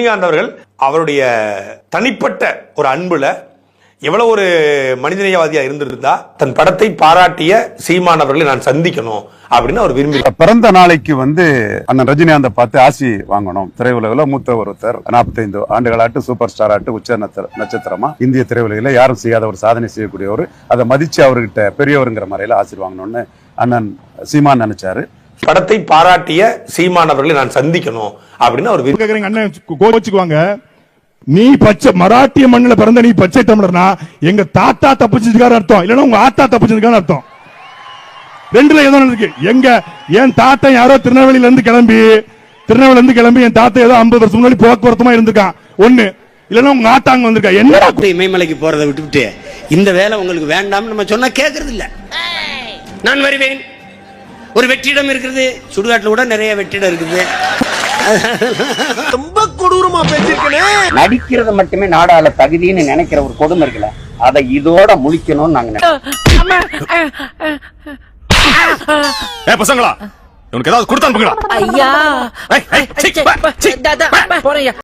ரஜினிகாந்த் அவர்கள் அவருடைய தனிப்பட்ட ஒரு அன்புல எவ்வளவு ஒரு மனிதநேயவாதியா இருந்திருந்தா தன் படத்தை பாராட்டிய சீமான் அவர்களை நான் சந்திக்கணும் அப்படின்னு அவர் விரும்பி பிறந்த நாளைக்கு வந்து அண்ணன் ரஜினிகாந்தை பார்த்து ஆசி வாங்கணும். திரையுலகில் மூத்த ஒருத்தர் நாற்பத்தைந்து ஆண்டுகளாட்டு சூப்பர் ஸ்டார் ஆட்டு உச்ச நட்சத்திரமா இந்திய திரையுலகில் யாரும் செய்யாத ஒரு சாதனை செய்யக்கூடியவர். அதை மதிச்சு அவர்கிட்ட பெரியவருங்கிற முறையில் ஆசீர் வாங்கணும்னு அண்ணன் சீமான் நினைச்சாரு. படத்தை பாராட்டிய சீமான் அவர்களை நான் சந்திக்கணும் அப்படின்னு அவர் விரும்பி கேக்குறீங்க அண்ணன் கோச்சுக்குவாங்க நீ பச்சை மராட்டிய மண்ணுல பிறந்த நீ பச்சை தமிழர்னா எங்க தாத்தா தப்பிச்சதுக்கான அர்த்தம். இல்லன்னா உங்க ஆத்தா தப்பிச்சதுக்கான அர்த்தம். ரெண்டுல ஏதோ இருக்கு. எங்க என் தாத்தா யாரோ திருநெல்வேலியில இருந்து கிளம்பி திருநெல்வேலியில இருந்து கிளம்பி என் தாத்தா ஏதோ ஐம்பது வருஷம் முன்னாடி போக்குவரத்துமா இருந்திருக்கான். ஒண்ணு. இல்லன்னா உங்க ஆத்தா அங்க வந்திருக்கா. என்னடா அப்படி இமயமலைக்கு போறதை விட்டுவிட்டு இந்த வேலை உங்களுக்கு வேண்டாம்னு நம்ம சொன்னா கேட்கறது இல்ல நான் வருவேன். ஒரு வெற்றிடம் இருக்கிறது. சுடுகாட்டுல கூட நிறைய வெற்றிடம் இருக்குது. நடிக்கிறது மட்டுமே நாடாள தகுதின்னு நினைக்கிற ஒரு கொடுமை இருக்குல்ல அதை இதோட முழிக்கணும்னு நாங்க நினைக்கிறோம். ஏ பசங்களா உனக்கு ஏதாவது கொடுத்து அனுப்புங்களா ஐயா. போறையா